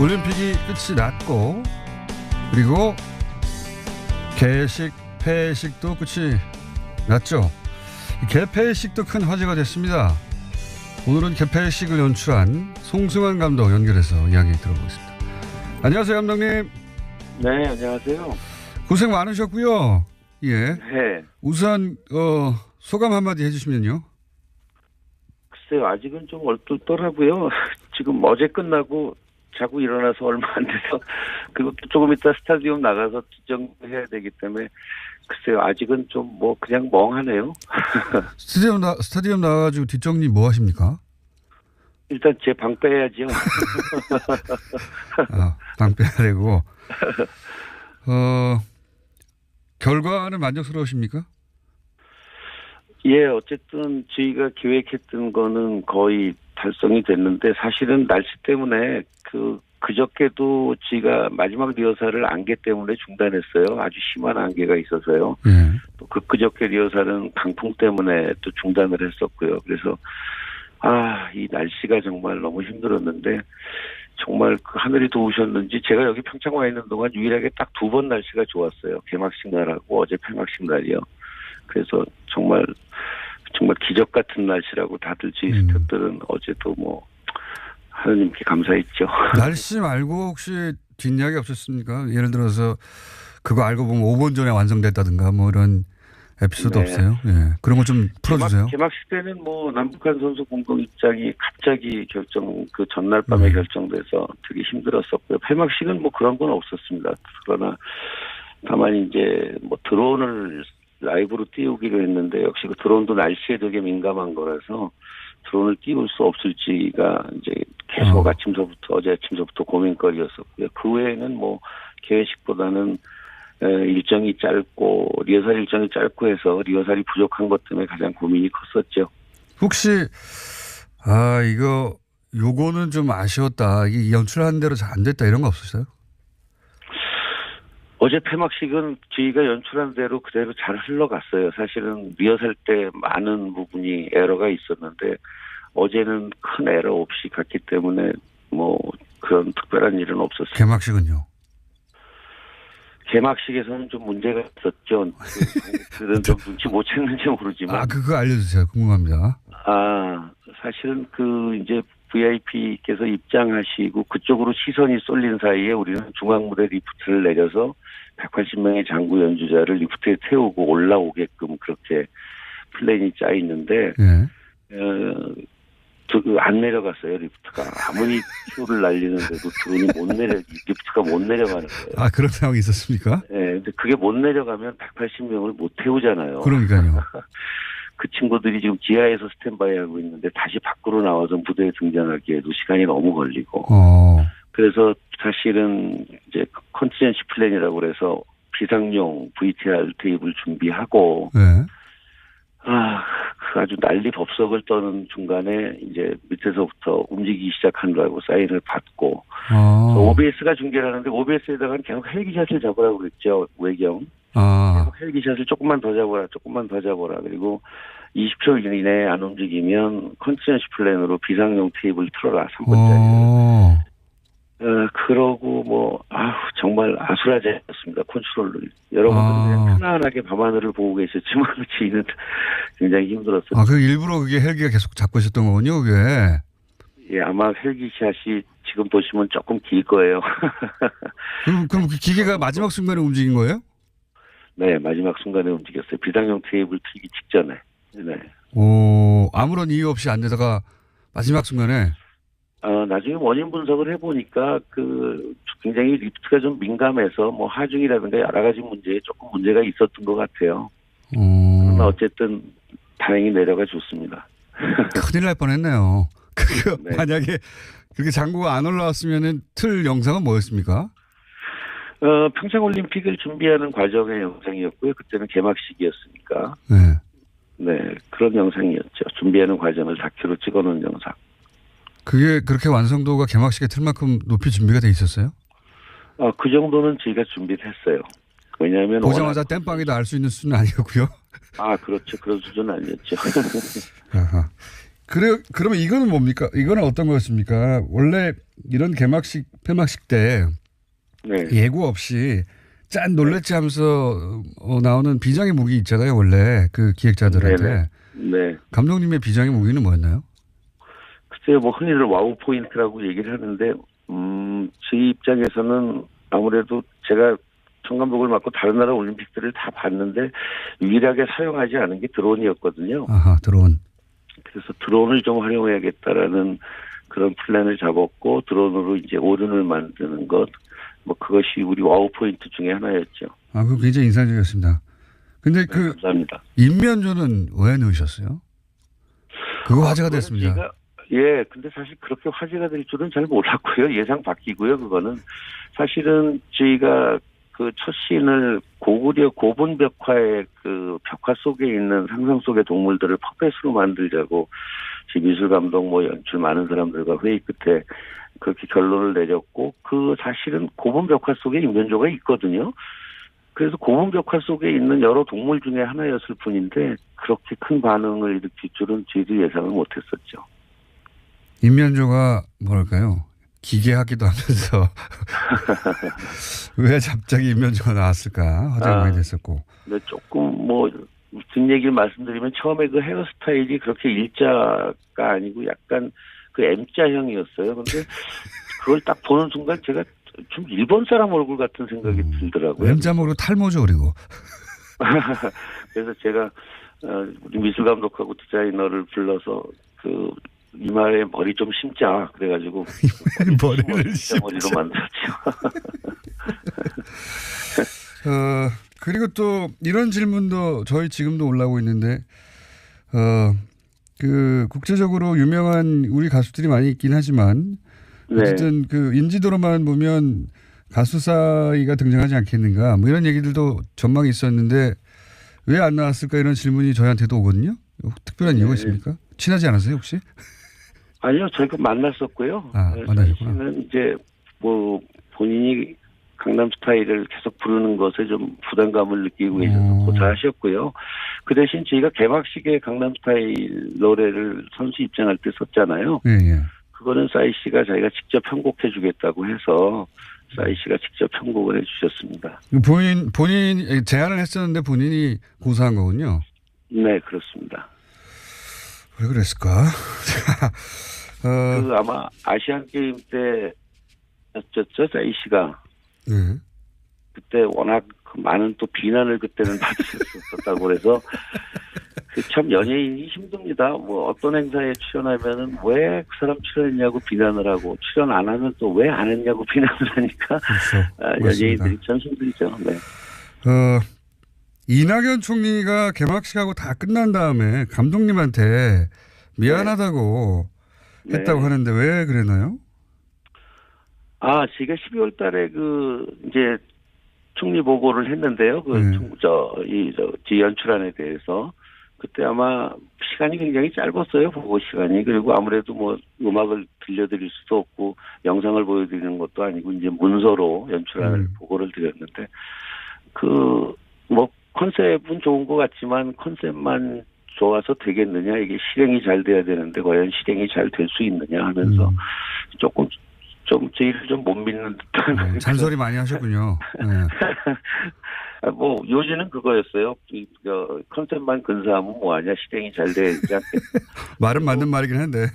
올림픽이 끝이 났고 그리고 개식 폐식도 끝이 났죠. 개폐식도 큰 화제가 됐습니다. 오늘은 개폐식을 연출한 송승환 감독 연결해서 이야기 들어보겠습니다. 안녕하세요 감독님. 네, 안녕하세요. 고생 많으셨고요. 예. 네. 우선 어, 소감 한마디 해주시면요. 글쎄요, 아직은 좀 얼떨떨하고요. 지금 어제 끝나고 자고 일어나서 얼마 안 돼서 또 조금 이따 스타디움 나가서 지정해야 되기 때문에 글쎄요, 아직은 좀 뭐 그냥 멍하네요. 스타디움 나 스타디움 나가지고 뒷정리 뭐 하십니까? 일단 제 방 빼야죠. 아, 방 빼야 되고 어 결과는 만족스러우십니까? 예, 어쨌든 저희가 계획했던 거는 거의 달성이 됐는데 사실은 날씨 때문에 그 그저께도 저희가 마지막 리허설을 안개 때문에 중단했어요. 아주 심한 안개가 있어서요. 예. 또그 그저께 리허설은 강풍 때문에 또 중단을 했었고요. 그래서 아, 이 날씨가 정말 너무 힘들었는데 정말 그 하늘이 도우셨는지 제가 여기 평창 와 있는 동안 유일하게 딱 두 번 날씨가 좋았어요. 개막식 날하고 어제 폐막식 날이요. 그래서 정말 정말 기적 같은 날씨라고 다들 저희 음. 스태프들은 어제도 뭐 하느님께 감사했죠. 날씨 말고 혹시 뒷이야기 없었습니까? 예를 들어서 그거 알고 보면 5분 전에 완성됐다든가 뭐 이런 에피소드 네. 없어요? 예. 그런 거 좀 풀어주세요. 개막, 개막식 때는 뭐 남북한 선수 공동 입장이 갑자기 결정 그 전날 밤에 음. 결정돼서 되게 힘들었었고요. 폐막식은 뭐 그런 건 없었습니다. 그러나 다만 이제 뭐 드론을 라이브로 띄우기로 했는데 역시 그 드론도 날씨에 되게 민감한 거라서 드론을 띄울 수 없을지가 이제 계속 어. 아침서부터 어제 아침서부터 고민거리였었고요. 그 외에는 뭐 계획식보다는 에, 일정이 짧고 리허설 일정이 짧고 해서 리허설이 부족한 것 때문에 가장 고민이 컸었죠. 혹시 아 이거 요거는 좀 아쉬웠다. 연출한 대로 잘 안 됐다 이런 거 없었어요? 어제 폐막식은 저희가 연출한 대로 그대로 잘 흘러갔어요. 사실은 리허설 때 많은 부분이 에러가 있었는데 어제는 큰 에러 없이 갔기 때문에 뭐 그런 특별한 일은 없었어요. 개막식은요? 개막식에서는 좀 문제가 있었죠. 그런 좀 눈치 못 챘는지 모르지만 아 그거 알려주세요. 궁금합니다. 아, 사실은 그 이제 VIP께서 입장하시고 그쪽으로 시선이 쏠린 사이에 우리는 중앙 무대 리프트를 내려서 180명의 장구 연주자를 리프트에 태우고 올라오게끔 그렇게 플랜이 짜 있는데 예. 어, 그, 안 내려갔어요 리프트가 아무리 큐를 날리는데도 드론이 못 내려 리프트가 못 내려가는 거예요. 아 그런 상황이 있었습니까? 예, 근데 그게 못 내려가면 180명을 못 태우잖아요. 그러니까요. 그 친구들이 지금 지하에서 스탠바이 하고 있는데 다시 밖으로 나와서 무대에 등장하기에도 시간이 너무 걸리고 어. 그래서 사실은 이제 컨티전시 플랜이라고 그래서 비상용 VTR 테이블 준비하고 네. 아, 그 아주 난리 법석을 떠는 중간에 이제 밑에서부터 움직이기 시작한다고 사인을 받고 어. OBS가 중계를 하는데 OBS에다가는 계속 헬기샷을 잡으라고 그랬죠 외경 아. 헬기샷을 조금만 더 잡아라, 조금만 더 잡아라. 그리고 20초 이내에 안 움직이면 컨티전시 플랜으로 비상용 테이블 틀어라, 3분짜리. 어. 어, 그러고 뭐, 아우, 정말 아수라장이었습니다, 컨트롤을. 여러분들은 아. 편안하게 밤하늘을 보고 계셨지만, 저희는 굉장히 힘들었어요. 아, 그 일부러 그게 헬기가 계속 잡고 있었던 거군요, 그게. 예, 아마 헬기샷이 지금 보시면 조금 길 거예요. 그럼, 그럼 그 기계가 마지막 순간에 움직인 거예요? 네, 마지막 순간에 움직였어요. 비상용 테이블 틀기 직전에. 네. 오, 아무런 이유 없이 안 되다가 마지막 순간에. 어, 나중에 원인 분석을 해보니까 그 굉장히 리프트가 좀 민감해서 뭐 하중이라든가 여러 가지 문제에 조금 문제가 있었던 것 같아요. 그러나 어, 어쨌든 다행히 내려가 줬습니다. 큰일 날 뻔 했네요. 그거 네. 만약에 그렇게 장구가 안 올라왔으면은 틀 영상은 뭐였습니까? 어, 평창올림픽을 준비하는 과정의 영상이었고요. 그때는 개막식이었으니까. 네. 네, 그런 영상이었죠. 준비하는 과정을 다큐로 찍어놓은 영상. 그게 그렇게 완성도가 개막식에 틀 만큼 높이 준비가 돼 있었어요? 어, 그 정도는 저희가 준비를 했어요. 왜냐하면 보자마자 땜빵이다 알 수 있는 수준은 아니었고요. 아 그렇죠 그런 수준은 아니었죠. 그래 그러면 이거는 뭡니까? 이거는 어떤 거였습니까? 원래 이런 개막식 폐막식 때 네. 예고 없이 짠 놀랬지 하면서 어, 나오는 비장의 무기 있잖아요 원래 그 기획자들한테 네네. 네. 감독님의 비장의 무기는 뭐였나요? 글쎄요, 뭐 흔히들 와우 포인트라고 얘기를 하는데, 음, 제 입장에서는 아무래도 제가 총감독을 맡고 다른 나라 올림픽들을 다 봤는데 유일하게 사용하지 않은 게 드론이었거든요. 아하 드론. 그래서 드론을 좀 활용해야겠다라는 그런 플랜을 잡았고 드론으로 이제 오른을 만드는 것, 뭐 그것이 우리 와우 포인트 중에 하나였죠. 아, 그거 굉장히 인상적이었습니다. 근데 네, 그 감사합니다. 인면조는 왜 넣으셨어요? 그거 화제가 그거는 됐습니다. 제가- 예, 근데 사실 그렇게 화제가 될 줄은 잘 몰랐고요. 예상 바뀌고요, 그거는. 사실은 저희가 그첫 씬을 고구려 고분 벽화의 그 벽화 속에 있는 상상 속의 동물들을 퍼펫으로 만들자고 지 미술 감독 뭐 연출 많은 사람들과 회의 끝에 그렇게 결론을 내렸고 그 사실은 고분 벽화 속에 인면조가 있거든요. 그래서 고분 벽화 속에 있는 여러 동물 중에 하나였을 뿐인데 그렇게 큰 반응을 일으킬 줄은 저희도 예상을 못했었죠. 인면조가 뭐랄까요? 기계하기도 하면서 왜 갑자기 인면조가 나왔을까 화제가 아. 됐었고. 근데 조금 뭐 뒷얘기를 말씀드리면 처음에 그 헤어스타일이 그렇게 일자가 아니고 약간 그 M자형이었어요. 근데 그걸 딱 보는 순간 제가 좀 일본 사람 얼굴 같은 생각이 음. 들더라고요. 왼자목으로 탈모죠 그리고. 그래서 제가 어, 우리 미술 감독하고 디자이너를 불러서 그 이마에 머리 좀 심자 그래가지고 머리를 진짜 머리로 심자. 만들었죠. 어, 그리고 또 이런 질문도 저희 지금도 올라오고 있는데, 어, 그 국제적으로 유명한 우리 가수들이 많이 있긴 하지만 네. 어쨌든 그 인지도로만 보면 가수 사이가 등장하지 않겠는가 뭐 이런 얘기들도 전망이 있었는데 왜 안 나왔을까 이런 질문이 저희한테도 오거든요. 특별한 이유가 네. 있습니까? 친하지 않으세요 혹시? 아니요, 저희가 만났었고요. 아, 네, 만나셨구나. 이제 뭐 본인이 강남 스타일을 계속 부르는 것에 좀 부담감을 느끼고 계셔서 음. 고사하셨고요. 그 대신 저희가 개막식에 강남 스타일 노래를 선수 입장할 때 썼잖아요. 예, 예. 그거는 싸이 씨가 자기가 직접 편곡해 주겠다고 해서 싸이 씨가 직접 편곡을 해 주셨습니다. 본인 본인 제안을 했었는데 본인이 고사한 거군요. 네, 그렇습니다. 왜 그랬을까? 어, 그 아마 아시안 게임 때였죠, 싸이 씨가. 네. 그때 워낙 그 많은 또 비난을 그때는 받으셨었다고 그래서 그 참 연예인이 힘듭니다. 뭐 어떤 행사에 출연하면은 왜 그 사람 출연했냐고 비난을 하고 출연 안 하면 또 왜 안 했냐고 비난을 하니까 그렇죠. 아. 연예인들이 참 힘들죠. 네. 어, 이낙연 총리가 개막식하고 다 끝난 다음에 감독님한테 미안하다고 네. 했다고 하는데 왜 그랬나요? 아, 제가 12월 달에 그 이제 총리 보고를 했는데요. 그, 네. 총- 저, 이, 저, 지 연출안에 대해서. 그때 아마 시간이 굉장히 짧았어요. 보고 시간이. 그리고 아무래도 뭐 음악을 들려드릴 수도 없고 영상을 보여드리는 것도 아니고 이제 문서로 연출안을 음. 보고를 드렸는데 그, 뭐 컨셉은 좋은 것 같지만 컨셉만 좋아서 되겠느냐. 이게 실행이 잘 돼야 되는데 과연 실행이 잘 될 수 있느냐 하면서 음. 조금 좀 저희를 좀 못 믿는 듯한 어, 잔소리 많이 하셨군요. 네. 아, 뭐 요지는 그거였어요. 이, 저, 컨셉만 근사하면 뭐하냐 실행이 잘 되지 않겠. 말은 맞는 말이긴 한데.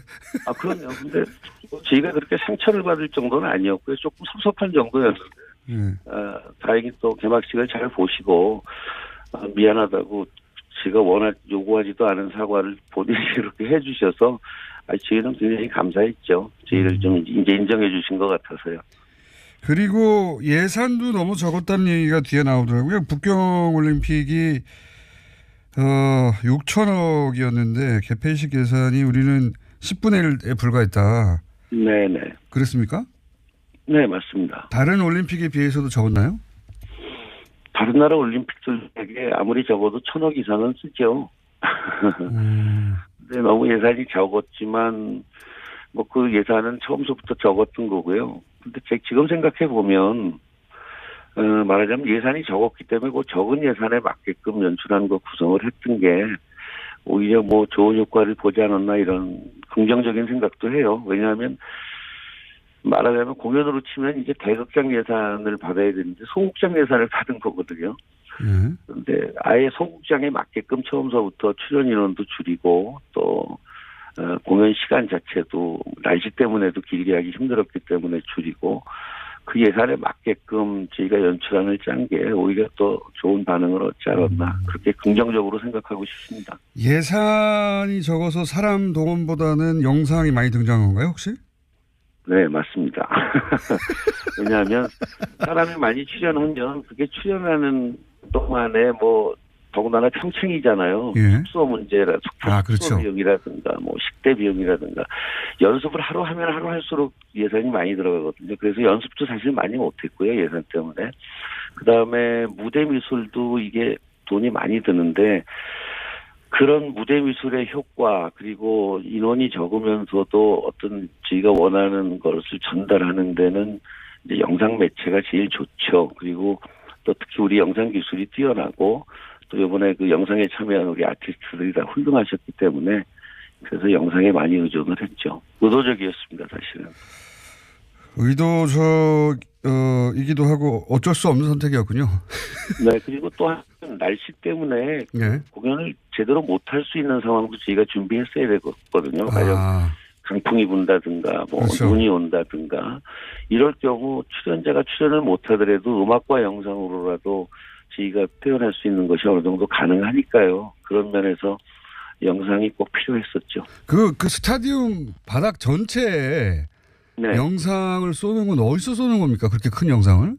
아 그럼요. 근데 저희가 그렇게 상처를 받을 정도는 아니었고요. 조금 섭섭한 정도였는데 네. 아, 다행히 또 개막식을 잘 보시고 아, 미안하다고 제가 워낙 요구하지도 않은 사과를 본인이 그렇게 해주셔서 아, 저희는 굉장히 감사했죠. 저희를 좀 이제 인정해 주신 것 같아서요. 그리고 예산도 너무 적었다는 얘기가 뒤에 나오더라고요. 북경 올림픽이 어 6천억이었는데 개폐식 예산이 우리는 10분의 1에 불과했다. 네네. 그랬습니까? 네 맞습니다. 다른 올림픽에 비해서도 적었나요? 다른 나라 올림픽들에게 아무리 적어도 천억 이상은 쓰죠. 음, 근데 너무 예산이 적었지만 뭐 그 예산은 처음부터 적었던 거고요. 근데 제- 지금 생각해 보면 어, 말하자면 예산이 적었기 때문에 그 적은 예산에 맞게끔 연출한 거 구성을 했던 게 오히려 뭐 좋은 효과를 보지 않았나 이런 긍정적인 생각도 해요. 왜냐하면 말하자면 공연으로 치면 이제 대극장 예산을 받아야 되는데 소극장 예산을 받은 거거든요. 예. 그런데 아예 소극장에 맞게끔 처음서부터 출연 인원도 줄이고 또 어, 공연 시간 자체도 날씨 때문에도 길게 하기 힘들었기 때문에 줄이고 그 예산에 맞게끔 저희가 연출안을 짠 게 오히려 또 좋은 반응을 얻지 않았나 그렇게 긍정적으로 생각하고 싶습니다. 예산이 적어서 사람 동원보다는 영상이 많이 등장한 건가요, 혹시? 네, 맞습니다. 왜냐하면 사람이 많이 출연하면 그게 출연하는 동안에 뭐 더군다나 평창이잖아요. 예. 숙소 문제라 숙소 아, 그렇죠. 비용이라든가 뭐 식대 비용이라든가 연습을 하루 하면 하루 할수록 예산이 많이 들어가거든요. 그래서 연습도 사실 많이 못했고요 예산 때문에. 그 다음에 무대 미술도 이게 돈이 많이 드는데 그런 무대 미술의 효과 그리고 인원이 적으면서도 어떤 저희가 원하는 것을 전달하는 데는 이제 영상 매체가 제일 좋죠. 그리고 또 특히 우리 영상 기술이 뛰어나고 또 이번에 그 영상에 참여한 우리 아티스트들이 다 훌륭하셨기 때문에 그래서 영상에 많이 의존을 했죠. 의도적이었습니다, 사실은. 의도적이기도 하고 어쩔 수 없는 선택이었군요. 네, 그리고 또 한- 날씨 때문에 예. 공연을 제대로 못 할 수 있는 상황도 저희가 준비했어야 되거든요. 만약 아, 강풍이 분다든가 뭐 그렇죠. 눈이 온다든가 이럴 경우 출연자가 출연을 못하더라도 음악과 영상으로라도 저희가 표현할 수 있는 것이 어느 정도 가능하니까요. 그런 면에서 영상이 꼭 필요했었죠. 그, 그 스타디움 바닥 전체에 네, 영상을 쏘는 건 어디서 쏘는 겁니까? 그렇게 큰 영상을?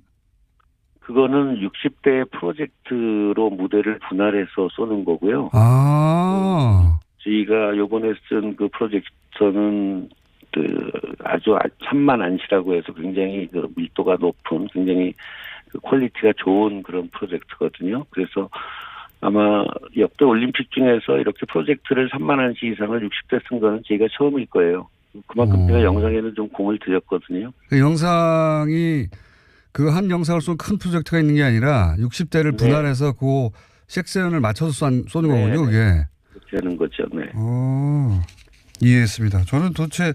그거는 60대 프로젝트로 무대를 분할해서 쏘는 거고요. 아, 저희가 요번에 쓴 그 프로젝터는 그 아주 아- 천만 안시라고 해서 굉장히 그 밀도가 높은 굉장히 그 퀄리티가 좋은 그런 프로젝트거든요. 그래서 아마 역대 올림픽 중에서 이렇게 프로젝트를 3만 안시 이상을 60대 쓴 거는 저희가 처음일 거예요. 그만큼 오. 제가 영상에는 좀 공을 들였거든요. 그 영상이 그 한 영상을 쏜 큰 프로젝트가 있는 게 아니라 60대를 네. 분할해서 그 섹션을 맞춰서 쏜, 쏘는 네, 거군요, 네. 그게. 그렇게 하는 거죠. 네. 어, 이해했습니다. 저는 도대체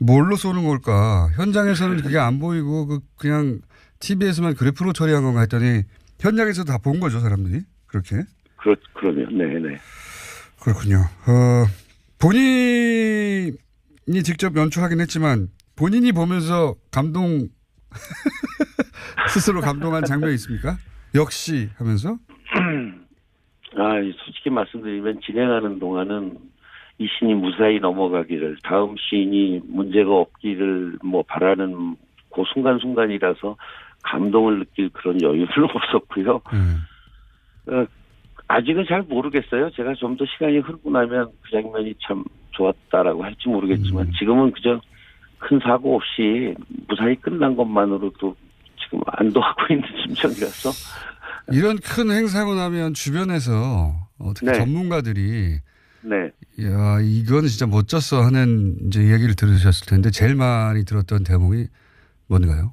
뭘로 쏘는 걸까? 현장에서는 그게 안 보이고 그 그냥 TV에서만 그래프로 처리한 건가 했더니 현장에서 다 본 거죠, 사람들이. 그렇게. 그렇, 그러면, 네네. 그렇군요. 어, 본인이 직접 연출하긴 했지만 본인이 보면서 감동 스스로 감동한 장면이 있습니까? 역시 하면서 아, 솔직히 말씀드리면 진행하는 동안은 이 신이 무사히 넘어가기를 다음 시인이 문제가 없기를 뭐 바라는 그 순간순간이라서 감동을 느낄 그런 여유는 없었고요. 예. 어, 아직은 잘 모르겠어요. 제가 좀 더 시간이 흐르고 나면 그 장면이 참 좋았다라고 할지 모르겠지만 음. 지금은 그저 큰 사고 없이 무사히 끝난 것만으로도 지금 안도하고 있는 심정이라서 이런 큰 행사고 나면 주변에서 어떻게 네. 전문가들이 네. 야 이건 진짜 멋졌어 하는 이제 이야기를 들으셨을 텐데 제일 많이 들었던 대목이 뭔가요?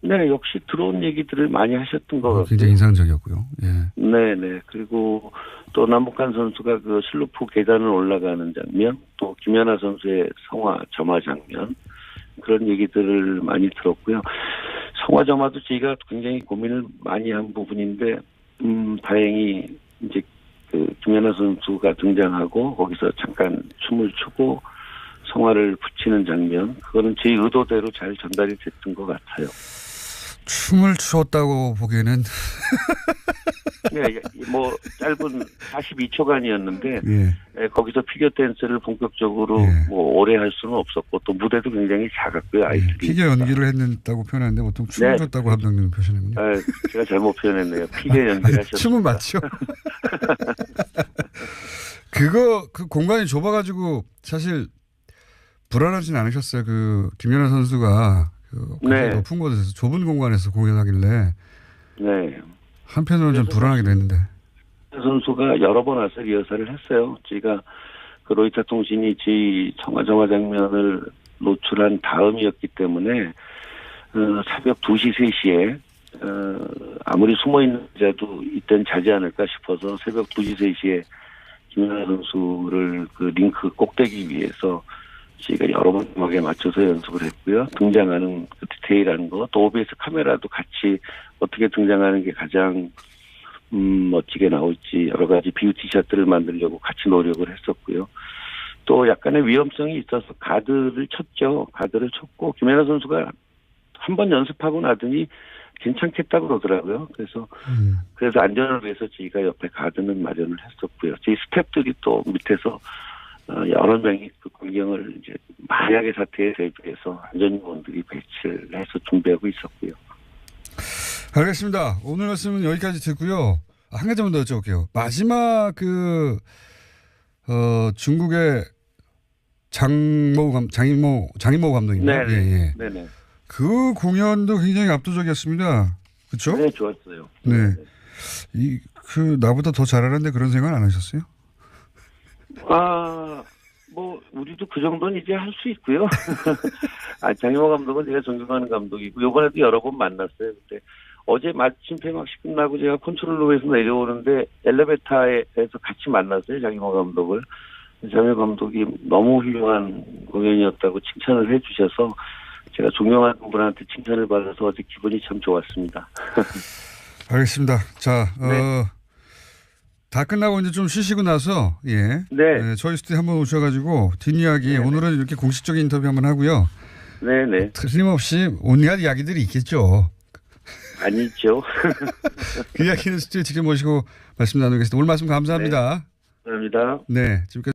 네, 역시 들어온 얘기들을 많이 하셨던 것 어, 같아요. 굉장히 인상적이었고요. 예. 네, 네. 그리고 또 남북한 선수가 그 슬로프 계단을 올라가는 장면, 또 김연아 선수의 성화 점화 장면 그런 얘기들을 많이 들었고요. 성화 점화도 저희가 굉장히 고민을 많이 한 부분인데, 음, 다행히 이제 그 김연아 선수가 등장하고 거기서 잠깐 춤을 추고 성화를 붙이는 장면, 그거는 제 의도대로 잘 전달이 됐던 것 같아요. 춤을 추었다고 보기에는 네, 뭐 짧은 42초간이었는데 예. 예, 거기서 피겨 댄스를 본격적으로 예. 뭐 오래 할 수는 없었고 또 무대도 굉장히 작았고요 예. 아이들이. 피겨 연기를 했다고 표현하는데 보통 춤을 네. 췄다고 감독님은 표현하군요. 아, 제가 잘못 표현했네요. 피겨 연기를 하셨. 춤은 맞죠. 그거 그 공간이 좁아가지고 사실 불안하진 않으셨어요. 그 김연아 선수가 그 네. 높은 곳에서 좁은 공간에서 공연하길래 네. 한편으로는 좀 불안하기도 했는데. 선수가 여러 번 와서 리허설을 했어요. 저희가 그 로이터 통신이 저희 청와정화 장면을 노출한 다음이었기 때문에 어, 새벽 2시, 3시에 어, 아무리 숨어있는 자도 이땐 자지 않을까 싶어서 새벽 2시, 3시에 김연아 선수를 그 링크 꼭대기 위에서 저희가 여러 번 음악에 맞춰서 연습을 했고요. 등장하는 그 디테일한 거, 또 OBS 카메라도 같이 어떻게 등장하는 게 가장 음, 멋지게 나올지 여러 가지 뷰티 샷들을 만들려고 같이 노력을 했었고요. 또 약간의 위험성이 있어서 가드를 쳤죠. 가드를 쳤고 김연아 선수가 한 번 연습하고 나더니 괜찮겠다고 그러더라고요. 그래서 음. 그래서 안전을 위해서 저희가 옆에 가드는 마련을 했었고요. 저희 스탭들이 또 밑에서 어, 여러 명이 그 광경을 이제 만약의 사태에 대비해서 안전요원들이 배치를 해서 준비하고 있었고요. 알겠습니다. 오늘 말씀은 여기까지 듣고요. 아, 한 가지만 더 여쭤볼게요. 마지막 그, 어, 중국의 장모 감, 장인모, 장인모 감독인가요? 네. 예, 예. 네네. 그 공연도 굉장히 압도적이었습니다. 그렇죠? 네, 좋았어요. 네. 이, 그, 나보다 더 잘하는데 그런 생각 안 하셨어요? 아, 뭐, 우리도 그 정도는 이제 할 수 있고요. 아, 장영호 감독은 제가 존경하는 감독이고, 요번에도 여러 번 만났어요. 근데 어제 마침 폐막식 끝나고 제가 컨트롤룸에서 내려오는데 엘리베이터에서 같이 만났어요. 장영호 감독을. 장영호 감독이 너무 훌륭한 공연이었다고 칭찬을 해 주셔서 제가 존경하는 분한테 칭찬을 받아서 어제 기분이 참 좋았습니다. 알겠습니다. 자, 어, 네. 다 끝나고 이제 좀 쉬시고 나서, 예. 네. 네, 저희 스튜디오 한번 오셔가지고 뒷이야기 네네. 오늘은 이렇게 공식적인 인터뷰 한번 하고요. 네네. 틀림없이 온갖 이야기들이 있겠죠. 아니죠. 그 이야기는 스튜디오 직접 모시고 말씀 나누겠습니다. 오늘 말씀 감사합니다. 감사합니다. 네, 지금까지